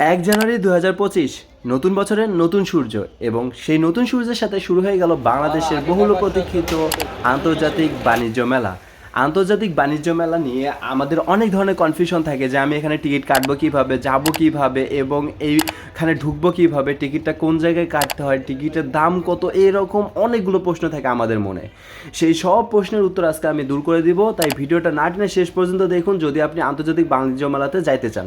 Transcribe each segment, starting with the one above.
এক জানুয়ারি দু হাজার পঁচিশ, নতুন বছরের নতুন সূর্য এবং সেই নতুন সূর্যের সাথে শুরু হয়ে গেল বাংলাদেশের বহুল প্রতীক্ষিত আন্তর্জাতিক বাণিজ্য মেলা। আন্তর্জাতিক বাণিজ্য মেলা নিয়ে আমাদের অনেক ধরনের কনফিউশন থাকে যে আমি এখানে টিকিট কাটবো কীভাবে, যাব কীভাবে এবং এইখানে ঢুকবো কীভাবে? টিকিটটা কোন জায়গায় কাটতে হয়? টিকিটের দাম কত? এরকম অনেকগুলো প্রশ্ন থাকে আমাদের মনে। সেই সব প্রশ্নের উত্তর আজকে আমি দূর করে দিব, তাই ভিডিওটা না টেনে শেষ পর্যন্ত দেখুন যদি আপনি আন্তর্জাতিক বাণিজ্য মেলাতে যাইতে চান।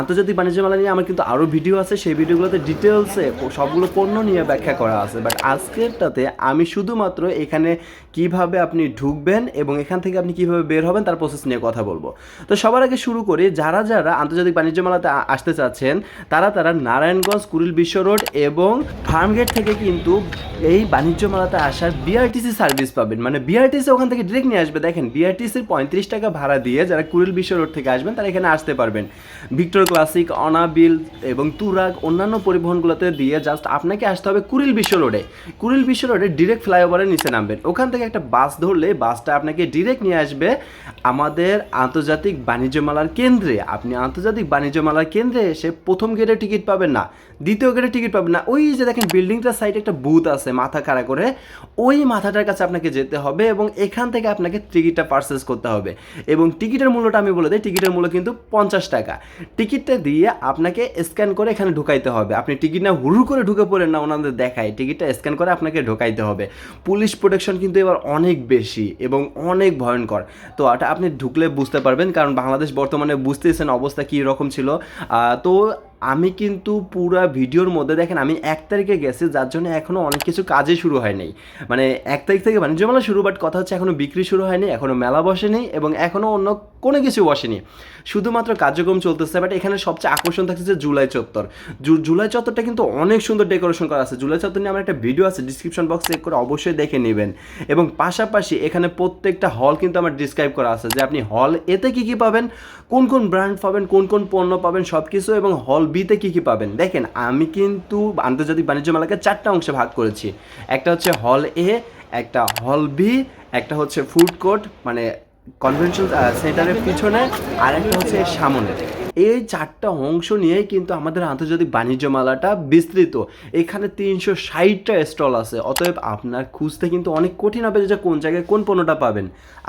আন্তর্জাতিক বাণিজ্য মেলা নিয়ে আমার কিন্তু আরও ভিডিও আছে, সেই ভিডিওগুলোতে ডিটেলসে সবগুলো পণ্য নিয়ে ব্যাখ্যা করা আছে। বাট আজকেরটাতে আমি শুধুমাত্র এখানে কীভাবে আপনি ঢুকবেন এবং এখান থেকে আপনি কীভাবে বের হবেন তার প্রসেস নিয়ে কথা বলব। তো সবার আগে শুরু করি, যারা যারা আন্তর্জাতিক বাণিজ্য মেলাতে আসতে চাচ্ছেন, তারা তারা নারায়ণগঞ্জ, কুড়িল বিশ্ব রোড এবং ফার্মগেট থেকে কিন্তু এই বাণিজ্য মেলাতে আসার বিআরটিসি সার্ভিস পাবেন। মানে বিআরটিসি ওখান থেকে ডিরেক্ট নিয়ে আসবে। দেখেন বিআরটিসির পঁয়ত্রিশ টাকা ভাড়া দিয়ে যারা কুড়িল বিশ্ব রোড থেকে আসবেন, তারা এখানে আসতে পারবেন। ভিক্টর ক্লাসিক অনাবিল এবং তুরাগ অন্যান্য পরিবহনগুলোতে দিয়ে জাস্ট আপনাকে আসতে হবে কুরিল বিশ্ব রোডে। কুড়িল বিশ্ব রোডে ডিরেক্ট ফ্লাইওভারের নিচে নামবেন। ওখান থেকে একটা বাস ধরলে বাসটা আপনাকে ডিরেক্ট নিয়ে আসবে আমাদের আন্তর্জাতিক বাণিজ্য মেলার কেন্দ্রে। আপনি আন্তর্জাতিক বাণিজ্য মেলার কেন্দ্রে এসে প্রথম গেটে টিকিট পাবেন না। দ্বিতীয় গেটে টিকিট পাবেন না। ওই যে দেখেন বিল্ডিংটার সাইডে একটা বুথ আছে মাথা খাড়া করে। ওই মাথাটার কাছে আপনাকে যেতে হবে এবং এখান থেকে আপনাকে টিকিটটা পারচেস করতে হবে। এবং টিকিটের মূল্যটা আমি বলে দিই টিকিটের মূল্য কিন্তু পঞ্চাশ টাকা। টিকিটটা দিয়ে আপনাকে স্ক্যান করে এখানে ঢুকাইতে হবে। আপনি টিকিট না হুড়ু করে ঢুকে পড়েন না, ওনাদের দেখায়। টিকিটটা স্ক্যান করে আপনাকে ঢোকাইতে হবে। পুলিশ প্রোটেকশন কিন্তু এবার অনেক বেশি এবং অনেক ভয়ঙ্কর। তো এটা আপনি ঢুকলে বুঝতে পারবেন, কারণ বাংলাদেশ বর্তমানে বুঝতেছেন অবস্থা কী রকম ছিল। তো আমি কিন্তু পুরা ভিডিওর মধ্যে দেখেন, আমি এক তারিখে গেছি, যার জন্য এখনও অনেক কিছু কাজে শুরু হয়নি। মানে এক তারিখ থেকে বাণিজ্য মেলা শুরু বাট কথা হচ্ছে এখনও বিক্রি শুরু হয়নি এখনও মেলা বসেনি এবং এখনও অন্য কোনো কিছু বসেনি। শুধুমাত্র কার্যক্রম চলতেছে বাট এখানে সবচেয়ে আকর্ষণ থাকছে যে জুলাই চত্বর। জুলাই চত্বরটা কিন্তু অনেক সুন্দর ডেকোরেশন করা আছে। জুলাই চত্বর নিয়ে আমার একটা ভিডিও আছে ডিসক্রিপশন বক্সে চেক করে অবশ্যই দেখে নেবেন। এবং পাশাপাশি এখানে প্রত্যেকটা হল কিন্তু আমার ডিসক্রাইব করা আছে, যে আপনি হল এতে কি কি পাবেন, কোন কোন ব্র্যান্ড পাবেন, কোন কোন পণ্য পাবেন সব কিছু এবং হল বিতে কী কী পাবেন? দেখেন, আমি কিন্তু আন্তর্জাতিক বাণিজ্য মেলাকে চারটা অংশে ভাগ করেছি। একটা হচ্ছে হল এ, একটা হল বি, একটা হচ্ছে ফুড কোর্ট মানে কনভেনশন সেন্টারের পিছনে, আর একটা হচ্ছে সামনে। এই চারটা অংশ নিয়েই কিন্তু আমাদের আন্তর্জাতিক বাণিজ্য মেলাটা বিস্তৃত। এখানে তিনশো ষাটটা স্টল আছে। অতএব আপনার খুঁজতে কিন্তু অনেক কঠিন হবে যে কোন জায়গায় কোন পণ্যটা পাবেন।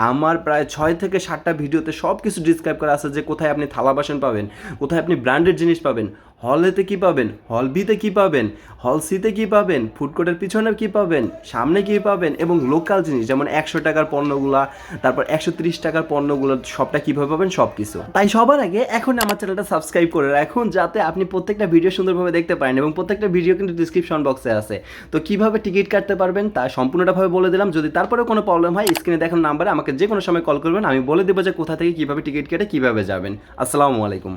আমার প্রায় ছয় থেকে সাতটা ভিডিওতে সব কিছু ডিসক্রাইব করা আছে যে কোথায় আপনি থালা বাসন পাবেন, কোথায় আপনি ব্র্যান্ডেড জিনিস পাবেন। হলেতে কি পাবেন? হল বিতে কি পাবেন? হল সিতে কি পাবেন? ফুড কোর্টের পিছনে কি পাবেন? সামনে কি পাবেন? এবং লোকাল জিনিস, যেমন একশো টাকার পণ্যগুলা, তারপর একশো ত্রিশ টাকার পণ্যগুলো, সবটা কীভাবে পাবেন? সব কিছু তাই সবার আগে এখন আমার চ্যানেলটা সাবস্ক্রাইব করে রাখুন যাতে আপনি প্রত্যেকটা ভিডিও সুন্দরভাবে দেখতে পারেন এবং প্রত্যেকটা ভিডিও কিন্তু ডিসক্রিপশন বক্সে আছে। তো কীভাবে টিকিট কাটতে পারবেন? তা সম্পূর্ণটাভাবে বলে দিলাম। যদি তারপরেও কোনো প্রবলেম হয় স্ক্রিনে দেখানো নাম্বারে আমাকে যে কোনো সময় কল করবেন। আমি বলে দেবো যে কোথা থেকে কীভাবে টিকিট কেটে কীভাবে যাবেন। আসসালামু আলাইকুম।